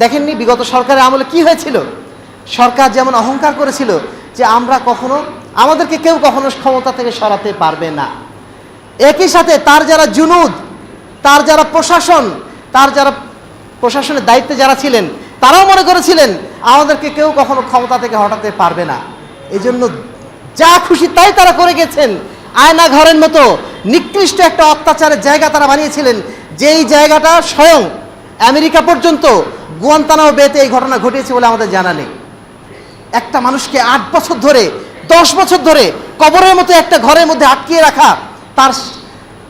দেখেননি বিগত সরকারের আমলে কি হয়েছিল? সরকার যেমন অহংকার করেছিল যে আমরা কখনো, আমাদেরকে কেউ কখনো ক্ষমতা থেকে সরাতে পারবে না। একই সাথে তার যারা জুনুদ, তার যারা প্রশাসন, তার যারা প্রশাসনের দায়িত্বে যারা ছিলেন, তারাও মনে করেছিলেন আমাদেরকে কেউ কখনো ক্ষমতা থেকে হটাতে পারবে না। এই জন্য যা খুশি তাই তারা করে গেছেন। আয়না ঘরের মতো নিকৃষ্ট একটা অত্যাচারের জায়গা তারা বানিয়েছিলেন। যেই জায়গাটা স্বয়ং আমেরিকা পর্যন্ত গুয়ান্তানাও বেতে এই ঘটনা ঘটিয়েছে বলে আমাদের জানা নেই। একটা মানুষকে আট বছর ধরে, দশ বছর ধরে কবরের মতো একটা ঘরের মধ্যে আটকিয়ে রাখা, তার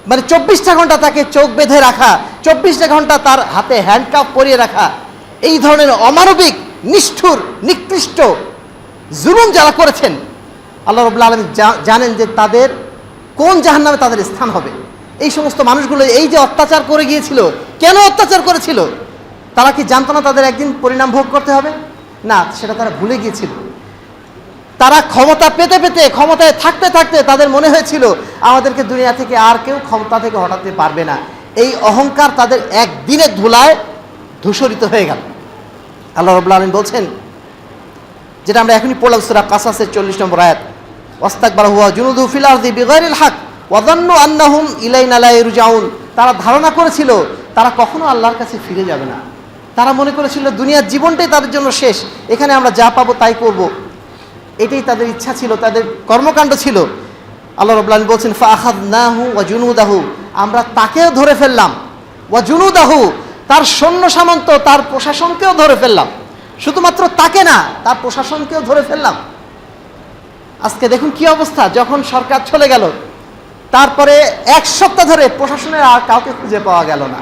মানে চব্বিশটা ঘণ্টা তাকে চোখ বেঁধে রাখা, চব্বিশটা ঘণ্টা তার হাতে হ্যান্ডকাপ পরিয়ে রাখা, এই ধরনের অমানবিক, নিষ্ঠুর, নিকৃষ্ট জুলুম যারা করেছেন, আল্লাহ রবুল্লা আলম জানেন যে তাদের কোন জাহান্নামে তাদের স্থান হবে। এই সমস্ত মানুষগুলো এই যে অত্যাচার করে গিয়েছিল, কেন অত্যাচার করেছিল? তারা কি জানতো না তাদের একদিন পরিণাম ভোগ করতে হবে? না, সেটা তারা ভুলে গিয়েছিল। তারা ক্ষমতা পেতে পেতে, ক্ষমতায় থাকতে থাকতে তাদের মনে হয়েছিল, আমাদেরকে দুনিয়া থেকে আর কেউ ক্ষমতা থেকে হটাতে পারবে না। এই অহংকার তাদের একদিনের ধুলায় ধূসরিত হয়ে গেল। আল্লাহ রবুল্লা আলম বলছেন, যেটা আমরা এখনই পড়লাম সুরা কাসাসের চল্লিশ নম্বর আয়াত, ওয়াস্তাকবার হুয়া জুনুদু ফিল আরদি বিগাইরিল হক ওয়াদান্নু আন্নাহুম ইলাইনা লা ইয়ারজাউন তারা ধারণা করেছিল, তারা কখনো আল্লাহর কাছে ফিরে যাবে না। তারা মনে করেছিল দুনিয়ার জীবনটাই তাদের জন্য শেষ, এখানে আমরা যা পাবো তাই করব। এটাই তাদের ইচ্ছা ছিল, তাদের কর্মকাণ্ড ছিল। আল্লাহ রবুল্লাহ বলছেন ফাহাদ নাহু জুনুদাহু আমরা তাকেও ধরে ফেললাম। ওয়া জুনুদাহু, তার সৈন্য সামন্ত, তার প্রশাসনকেও ধরে ফেললাম। শুধুমাত্র তাকে না, তার প্রশাসনকেও ধরে ফেললাম। আজকে দেখুন কি অবস্থা, যখন সরকার চলে গেল, তারপরে এক সপ্তাহ ধরে প্রশাসনের আর কাউকে খুঁজে পাওয়া গেল না।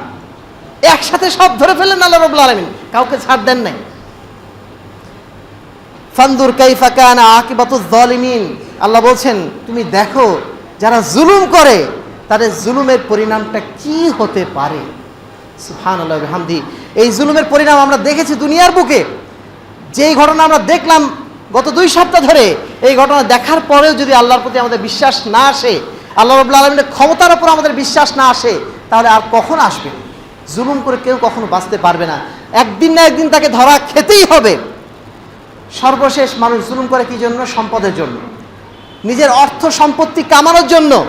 একসাথে সব ধরে ফেললেন আল্লাহ রবুল্লা আলমিন। কাউকে ছাড় দেন নাই। ফান্দুর কাইফা কানা আকিবাতু জালিমিন আল্লাহ বলছেন, তুমি দেখো, যারা জুলুম করে, তাদের জুলুমের পরিণামটা কি হতে পারে? ওয়া বিহামদি। এই জুলুমের পরিণাম আমরা দেখেছি দুনিয়ার বুকে। যেই ঘটনা আমরা দেখলাম গত দুই সপ্তাহ ধরে, এই ঘটনা দেখার পরেও যদি আল্লাহর প্রতি আমাদের বিশ্বাস না আসে, আল্লাহ রবুল্লা আলমিনের ক্ষমতার উপর আমাদের বিশ্বাস না আসে, তাহলে আর কখন আসবে? জুলুম করে কেউ কখনো বাঁচতে পারবে না। একদিন না একদিন তাকে ধরা খেতেই হবে। সর্বশেষ মানুষ জুলুম করে কি জন্য? সম্পদের জন্য। নিজের অর্থ সম্পত্তি কামানোর জন্য।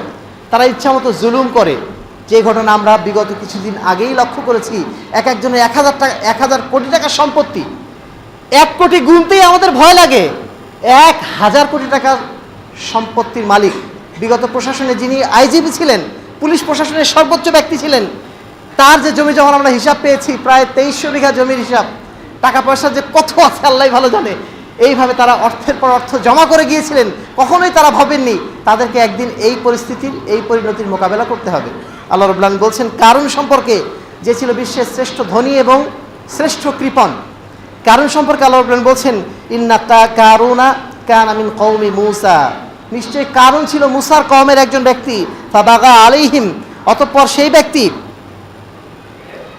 তারা ইচ্ছামতো জুলুম করে। যে ঘটনা আমরা বিগত কিছুদিন আগেই লক্ষ্য করেছি, এক একজনের এক হাজার টাকা এক হাজার কোটি টাকার সম্পত্তি। এক কোটি গুনতেই আমাদের ভয় লাগে। এক হাজার কোটি টাকার সম্পত্তির মালিক। বিগত প্রশাসনে যিনি আইজিপি ছিলেন, পুলিশ প্রশাসনের সর্বোচ্চ ব্যক্তি ছিলেন তার যে জমি যখন আমরা হিসাব পেয়েছি, প্রায় তেইশশো বিঘা জমির হিসাব, টাকা পয়সা যে কত আছে আল্লাহ ভালো জানে। এইভাবে তারা অর্থের পর অর্থ জমা করে গিয়েছিলেন। কখনোই তারা ভাবেননি তাদেরকে একদিন এই পরিস্থিতির, এই পরিণতির মোকাবেলা করতে হবে। আল্লাহ রবুল্লান বলছেন, কারণ সম্পর্কে যে ছিল বিশ্বের শ্রেষ্ঠ ধনী এবং শ্রেষ্ঠ কৃপণ, কারণ সম্পর্কে আল্লাহ রবুল্লান বলছেন ইন্নাতা কারুনা কান আমিন কৌমি মুসা। নিশ্চয়ই কারণ ছিল মুসার কওমের একজন ব্যক্তি, ফাবাগা আলিহিম অতঃপর সেই ব্যক্তি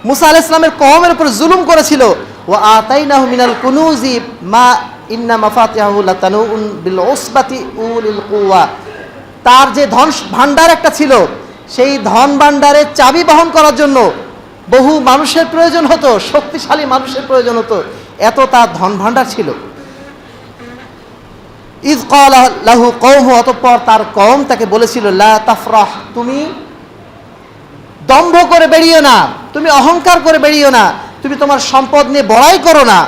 মুসা আলাহ ইসলামের কওমের উপর জুলুম করেছিল। ও আতাইনাহু মিনাল কুনুজি মা ইন্না বিল উসবাতি উলিল কুওয়া। তার যে ধন ভাণ্ডার একটা ছিল, সেই ধন ভাণ্ডারের চাবি বহন করার জন্য বহু মানুষের প্রয়োজন হতো, শক্তিশালী মানুষের প্রয়োজন হতো, এত তার ধন ভাণ্ডার ছিল। ইদ লাহু কৌম অতঃপর তার কম তাকে বলেছিল, লা তাফরাহ, তুমি দম্ভ করে বেরিয়েও না, তুমি অহংকার করে বেরিয়েও না, তুমি তোমার সম্পদ নিয়ে বড়াই করো না।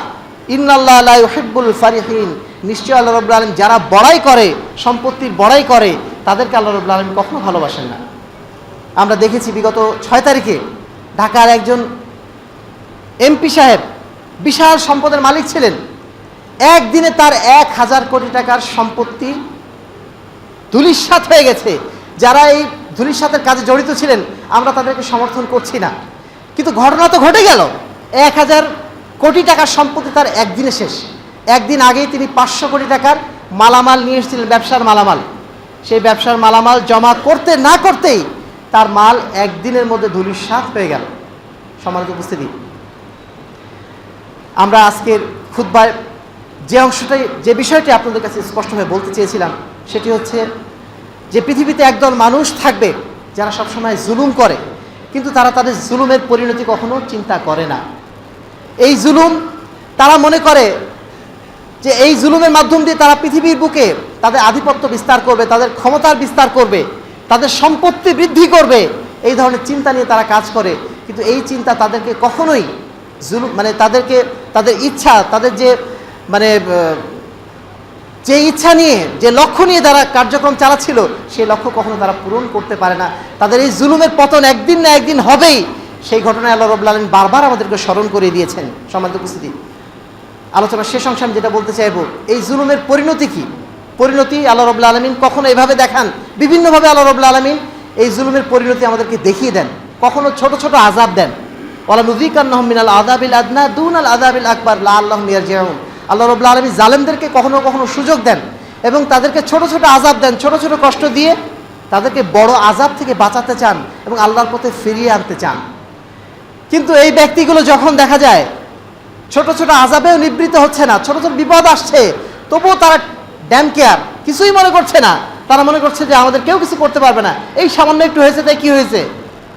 ইন্নাল্লাহ লা ইউহিব্বুল ফারিহিন। নিশ্চয় আল্লাহ রব্বুল আলম যারা বড়াই করে, সম্পত্তির বড়াই করে, তাদেরকে আল্লাহ রব্বুল আলম কখনো ভালোবাসেন না। আমরা দেখেছি বিগত ছয় তারিখে ঢাকার একজন এমপি সাহেব বিশাল সম্পদের মালিক ছিলেন। একদিনে তার এক হাজার কোটি টাকার সম্পত্তি ধুলিস্বাত হয়ে গেছে। যারা এই ধুলিস্বাতের কাজে জড়িত ছিলেন, আমরা তাদেরকে সমর্থন করছি না। কিন্তু ঘটনা তো ঘটে গেল। এক হাজার কোটি টাকার সম্পত্তি তার একদিনে শেষ। একদিন আগেই তিনি পাঁচশো কোটি টাকার মালামাল নিয়ে এসেছিলেন, ব্যবসার মালামাল। সেই ব্যবসার মালামাল জমা করতে না করতেই তার মাল একদিনের মধ্যে ধুলিস্বাত হয়ে গেল। সম্মানিত উপস্থিতি, আমরা আজকের খুদ্বায় যে অংশটাই, যে বিষয়টি আপনাদের কাছে স্পষ্টভাবে বলতে চেয়েছিলাম, সেটি হচ্ছে যে পৃথিবীতে একদল মানুষ থাকবে যারা সবসময় জুলুম করে, কিন্তু তারা তাদের জুলুমের পরিণতি কখনো চিন্তা করে না। এই জুলুম তারা মনে করে যে এই জুলুমের মাধ্যম দিয়ে তারা পৃথিবীর বুকে তাদের আধিপত্য বিস্তার করবে, তাদের ক্ষমতার বিস্তার করবে, তাদের সম্পত্তি বৃদ্ধি করবে, এই ধরনের চিন্তা নিয়ে তারা কাজ করে। কিন্তু এই চিন্তা তাদেরকে কখনোই জুলুম মানে তাদেরকে, তাদের ইচ্ছা, তাদের যে মানে যে ইচ্ছা নিয়ে, যে লক্ষ্য নিয়ে তারা কার্যক্রম চালাচ্ছিল, সেই লক্ষ্য কখনো তারা পূরণ করতে পারে না। তাদের এই জুলুমের পতন একদিন না একদিন হবেই। সেই ঘটনায় আল্লাহ রবুল্লা আলম বারবার আমাদেরকে স্মরণ করে দিয়েছেন সম্মানিত উপস্থিতি। আলোচনার শেষ অংশে আমি যেটা বলতে চাইব, এই জুলুমের পরিণতি কি? পরিণতি আল্লাহ রবুল্লা আলমিন কখনো এভাবে দেখান? বিভিন্নভাবে আল্লাহ রবুল্লা আলমিন এই জুলুমের পরিণতি আমাদেরকে দেখিয়ে দেন। কখনো ছোট ছোট আজাব দেন। ওলা নুদিকান্নাহম মিনাল আদাবিল আদনা দুন আল আদাবিল আকবর লা আল্লাহ মিয়ার জিয়াউন আল্লাহ রবুল্লা আলমী জালেমদেরকে কখনো কখনো সুযোগ দেন এবং তাদেরকে ছোট ছোট আজাব দেন, ছোট ছোট কষ্ট দিয়ে তাদেরকে বড় আজাব থেকে বাঁচাতে চান এবং আল্লাহর পথে ফিরিয়ে আনতে চান। কিন্তু এই ব্যক্তিগুলো যখন দেখা যায়, ছোট ছোট আজাবেও নিবৃত্ত হচ্ছে না, ছোট ছোট বিপদ আসছে, তবুও তারা ড্যাম কেয়ার কিছুই মনে করছে না। তারা মনে করছে যে আমাদের কেউ কিছু করতে পারবে না। এই সামান্য একটু হয়েছে তাই কী হয়েছে?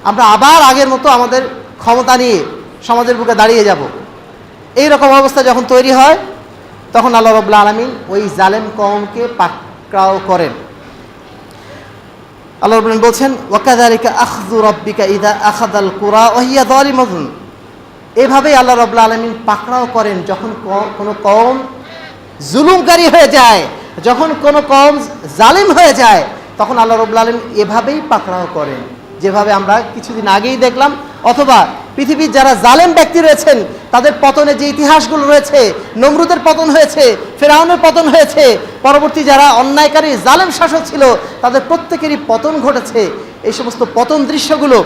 আমরা আবার আগের মতো আমাদের ক্ষমতা নিয়ে সমাজের বুকে দাঁড়িয়ে যাব। এই রকম অবস্থা যখন তৈরি হয় তখন আল্লাহ রবুল্লা আলমিন ওই জালেম কমকে পাকড়াও করেন। আল্লাহ রবুল্লাহ বলছেন ওয়াকাদারিকা আখদু রব্বিকা ইদা আখাদাল কুরা ওহিয়া দলিমগুন এভাবেই আল্লাহ রবুল্লা আলমিন পাকড়াও করেন যখন কোনো কম জুলুমকারী হয়ে যায়, যখন কোনো কম জালিম হয়ে যায়, তখন আল্লাহ রবুল্লা আলম এভাবেই পাকড়াও করেন। যেভাবে আমরা কিছুদিন আগেই দেখলাম, অথবা পৃথিবীর যারা জালেম ব্যক্তি রয়েছেন, তাদের পতনে যে ইতিহাসগুলো রয়েছে, নমরুদের পতন হয়েছে, ফেরাউনের পতন হয়েছে, পরবর্তী যারা অন্যায়কারী, জালেম শাসক ছিল, তাদের প্রত্যেকেরই পতন ঘটেছে। এই সমস্ত পতন দৃশ্যগুলো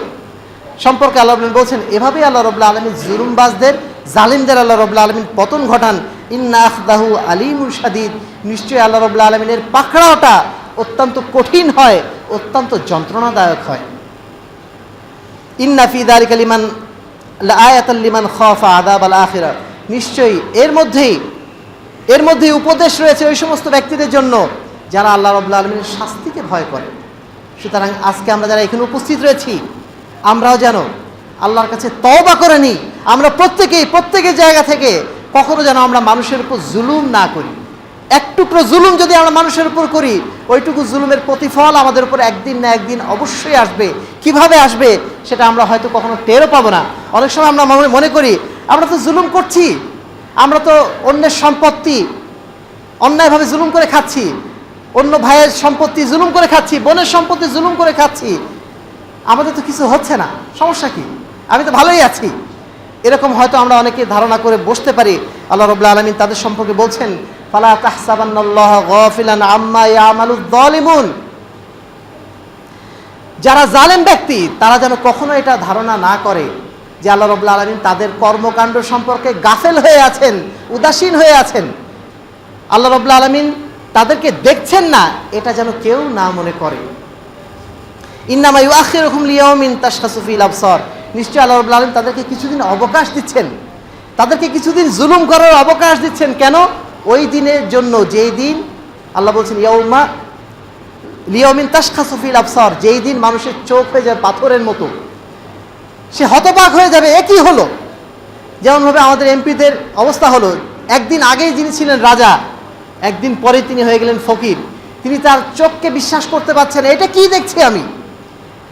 সম্পর্কে আল্লাহ রবুল্লাহ বলছেন, এভাবেই আল্লাহ রবুল্লা আলমিন জুলুমবাজদের, জালিমদের আল্লাহ রবুল্লা আলমিন পতন ঘটান। ইন্না আখদাহু আলিমুল সাদিদ নিশ্চয়ই আল্লাহ রবুল্লা আলমিনের পাকড়াওটা অত্যন্ত কঠিন হয়, অত্যন্ত যন্ত্রণাদায়ক হয়। ইন্না ফি লিমান খফা আদাব আল আখিরা। নিশ্চয়ই এর মধ্যেই এর মধ্যেই উপদেশ রয়েছে ওই সমস্ত ব্যক্তিদের জন্য যারা আল্লাহ রবুল্লা আলমীর শাস্তিকে ভয় করে। সুতরাং আজকে আমরা যারা এখানে উপস্থিত রয়েছি, আমরাও যেন আল্লাহর কাছে তওবা করে নিই। আমরা প্রত্যেকেই প্রত্যেকের জায়গা থেকে কখনো যেন আমরা মানুষের উপর জুলুম না করি। এক টুকরো জুলুম যদি আমরা মানুষের উপর করি, ওইটুকু জুলুমের প্রতিফল আমাদের উপর একদিন না একদিন অবশ্যই আসবে। কীভাবে আসবে, সেটা আমরা হয়তো কখনো টেরও পাবো না। অনেক সময় আমরা মনে- করি, আমরা তো জুলুম করছি, আমরা তো অন্যের সম্পত্তি অন্যায়ভাবে জুলুম করে খাচ্ছি, অন্য ভাইয়ের সম্পত্তি জুলুম করে খাচ্ছি, বোনের সম্পত্তি জুলুম করে খাচ্ছি, আমাদের তো কিছু হচ্ছে না, সমস্যা কি? আমি তো ভালোই আছি। এরকম হয়তো আমরা অনেকে ধারণা করে বসতে পারি। আল্লাহ রবুল্লা আলমিন তাদের সম্পর্কে বলছেন, ফালা যারা জালেম ব্যক্তি, তারা যেন কখনো এটা ধারণা না করে। যে আল্লাহ রবুল্লা আলমিন তাদের কর্মকাণ্ড সম্পর্কে গাফেল হয়ে আছেন, উদাসীন হয়ে আছেন। আল্লাহ রবুল্লা আলমিন তাদেরকে দেখছেন না, এটা যেন কেউ না মনে করে। ইন্নামা ইউআখির রকম লিয়াউমিন তাশখাসুফিল আবসর। নিশ্চয়ই আল্লাহ রাব্বুল আলামিন তাদেরকে কিছুদিন অবকাশ দিচ্ছেন। তাদেরকে কিছুদিন জুলুম করার অবকাশ দিচ্ছেন। কেন? ওই দিনের জন্য, যেই দিন আল্লাহ বলছেন, ইয়াউমা লিয়াউমিন তাশখাসুফিল আবসর যেই দিন মানুষের চোখ হয়ে যাবে পাথরের মতো। সে হতবাক হয়ে যাবে, একই হলো। যেমনভাবে আমাদের এমপিদের অবস্থা হলো, একদিন আগেই যিনি ছিলেন রাজা, একদিন পরে তিনি হয়ে গেলেন ফকির। তিনি তার চোখকে বিশ্বাস করতে পারছেন এটা কি দেখছি আমি?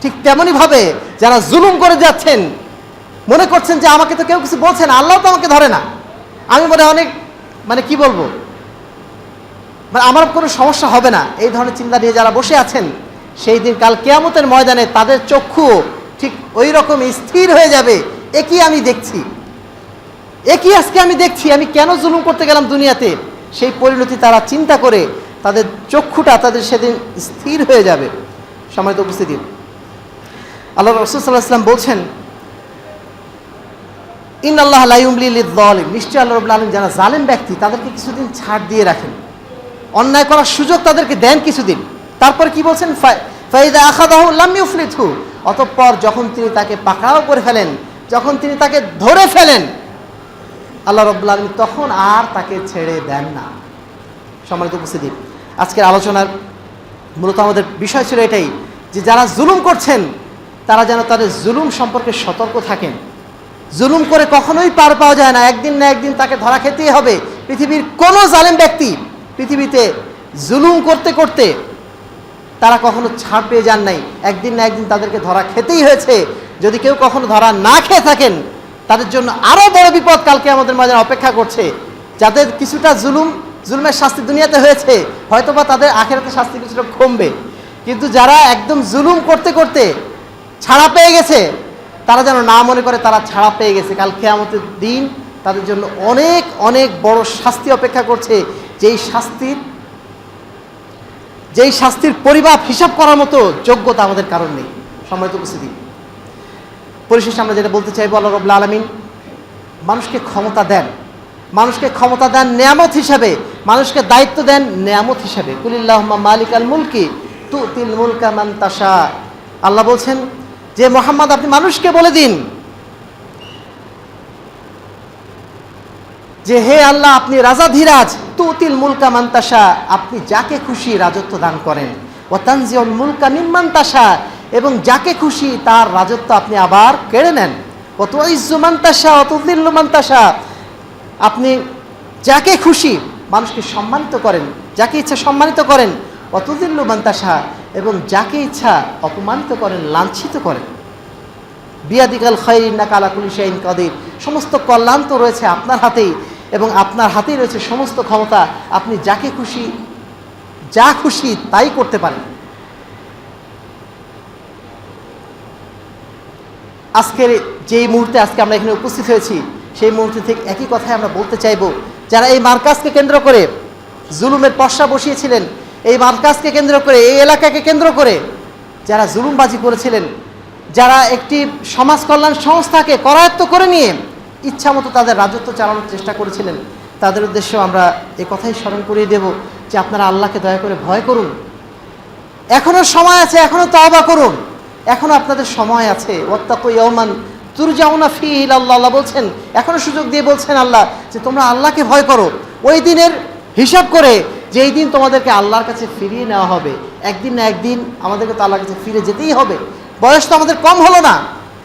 ঠিক তেমনইভাবে যারা জুলুম করে যাচ্ছেন, মনে করছেন যে আমাকে তো কেউ কিছু বলছে না, আল্লাহ তো আমাকে ধরে না। আমি মনে অনেক মানে কি বলব? মানে আমার কোনো সমস্যা হবে না। এই ধরনের চিন্তা নিয়ে যারা বসে আছেন, সেই দিন কাল কেয়ামতের ময়দানে তাদের চক্ষু ঠিক ওই রকম স্থির হয়ে যাবে। একই আমি দেখছি? একই আজকে আমি দেখছি? আমি কেন জুলুম করতে গেলাম দুনিয়াতে? সেই পরিণতি তারা চিন্তা করে, তাদের চক্ষুটা তাদের সেদিন স্থির হয়ে যাবে। সম্মানিত উপস্থিতি। আল্লাহ রসুল সাল্লাহ ইসলাম বলছেন ইন আল্লাহ লাইমলিম নিশ্চয়ই আল্লাহ রবুল্লা আলম যারা জালেম ব্যক্তি, তাদেরকে কিছুদিন ছাড় দিয়ে রাখেন। অন্যায় করার সুযোগ তাদেরকে দেন কিছুদিন। তারপর কি বলছেন? ফাইদা আখাদাহ লামিউফলিথু অতঃপর যখন তিনি তাকে পাকড়াও করে ফেলেন, যখন তিনি তাকে ধরে ফেলেন, আল্লাহ রব্বুল আলমী তখন আর তাকে ছেড়ে দেন না। সম্মানিত উপস্থিতি, আজকের আলোচনার মূলত আমাদের বিষয় ছিল এটাই যে যারা জুলুম করছেন, তারা যেন তাদের জুলুম সম্পর্কে সতর্ক থাকেন। জুলুম করে কখনোই পার পাওয়া যায় না, একদিন না একদিন তাকে ধরা খেতেই হবে। পৃথিবীর কোনো জালেম ব্যক্তি পৃথিবীতে জুলুম করতে করতে তারা কখনো ছাড় পেয়ে যান নাই। একদিন না একদিন তাদেরকে ধরা খেতেই হয়েছে। যদি কেউ কখনো ধরা না খেয়ে থাকেন, তাদের জন্য আরও বড় বিপদ কালকে আমাদের মাঝে অপেক্ষা করছে। যাদের কিছুটা জুলুম, জুলুমের শাস্তি দুনিয়াতে হয়েছে, হয়তোবা তাদের আখেরাতে শাস্তি কিছুটা কমবে। কিন্তু যারা একদম জুলুম করতে করতে ছাড়া পেয়ে গেছে, তারা যেন না মনে করে তারা ছাড়া পেয়ে গেছে। কাল কেয়ামতের দিন তাদের জন্য অনেক অনেক বড় শাস্তি অপেক্ষা করছে। যেই শাস্তির যেই শাস্তির পরিমাপ হিসাব করার মতো যোগ্যতা আমাদের কারণ নেই। সম্মানিত উপস্থিতি। পরিশেষে আমরা যেটা বলতে চাইব, আল্লাহ রবুল্লা আলমিন মানুষকে ক্ষমতা দেন। মানুষকে ক্ষমতা দেন নিয়ামত হিসাবে। মানুষকে দায়িত্ব দেন নিয়ামত হিসাবে। কুলিল্লাহ মালিক আল মুলকি তু তিল মুলকা মান আল্লাহ বলছেন, যে মোহাম্মদ আপনি মানুষকে বলে দিন যে হে আল্লাহ, আপনি রাজা ধীরাজ তুতিল মুলকা মান্তাসা আপনি যাকে খুশি রাজত্ব দান করেন। ও তানজিউল মুলকা নিম্মান্তাসা এবং যাকে খুশি তার রাজত্ব আপনি আবার কেড়ে নেন। অত ইজ্জু মান্তাসা অত দিল্লু মান্তাসা আপনি যাকে খুশি মানুষকে সম্মানিত করেন, যাকে ইচ্ছা সম্মানিত করেন অতদিল্লু মান্তাসা এবং যাকে ইচ্ছা অপমানিত করেন, লাঞ্ছিত করেন। বিয়াদিকাল খৈর না কালাকুল শাইন কাদির, সমস্ত কল্যাণ তো রয়েছে আপনার হাতেই। এবং আপনার হাতেই রয়েছে সমস্ত ক্ষমতা। আপনি যাকে খুশি, যা খুশি তাই করতে পারেন। আজকের যেই মুহূর্তে আজকে আমরা এখানে উপস্থিত হয়েছি, সেই মুহূর্তে থেকে একই কথাই আমরা বলতে চাইব। যারা এই মার্কাজকে কেন্দ্র করে জুলুমের পশ্চা বসিয়েছিলেন, এই মার্কাজকে কেন্দ্র করে, এই এলাকাকে কেন্দ্র করে যারা জুলুমবাজি করেছিলেন, যারা একটি সমাজ কল্যাণ সংস্থাকে করায়ত্ত করে নিয়ে ইচ্ছা মতো তাদের রাজত্ব চালানোর চেষ্টা করেছিলেন। তাদের উদ্দেশ্যেও আমরা এ কথাই স্মরণ করিয়ে দেব যে আপনারা আল্লাহকে দয়া করে ভয় করুন। এখনও সময় আছে, এখনও তওবা করুন। এখনও আপনাদের সময় আছে। ওয়াত্তাকু ইয়াওমান তুরজাউনা ফিহি আল্লাহ আল্লাহ বলছেন, এখনও সুযোগ দিয়ে বলছেন আল্লাহ যে তোমরা আল্লাহকে ভয় করো। ওই দিনের হিসাব করে যে এই দিন তোমাদেরকে আল্লাহর কাছে ফিরিয়ে নেওয়া হবে, একদিন না একদিন আমাদেরকে তো আল্লাহর কাছে ফিরে যেতেই হবে। বয়স তো আমাদের কম হলো না।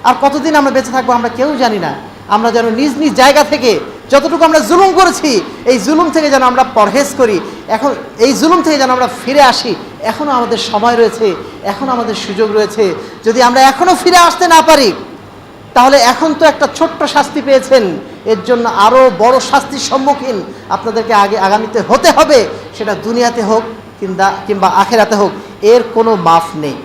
আর কতদিন আমরা বেঁচে থাকব আমরা কেউ জানি না। আমরা যেন নিজ নিজ জায়গা থেকে যতটুকু আমরা জুলুম করেছি, এই জুলুম থেকে যেন আমরা পরহেজ করি। এখন এই জুলুম থেকে যেন আমরা ফিরে আসি এখনও আমাদের সময় রয়েছে এখনও আমাদের সুযোগ রয়েছে। যদি আমরা এখনও ফিরে আসতে না পারি, তাহলে এখন তো একটা ছোট্ট শাস্তি পেয়েছেন। এর জন্য আরও বড় শাস্তির সম্মুখীন আপনাদেরকে আগে আগামীতে হতে হবে, সেটা দুনিয়াতে হোক কিংবা কিংবা আখেরাতে হোক। এর কোনো মাফ নেই।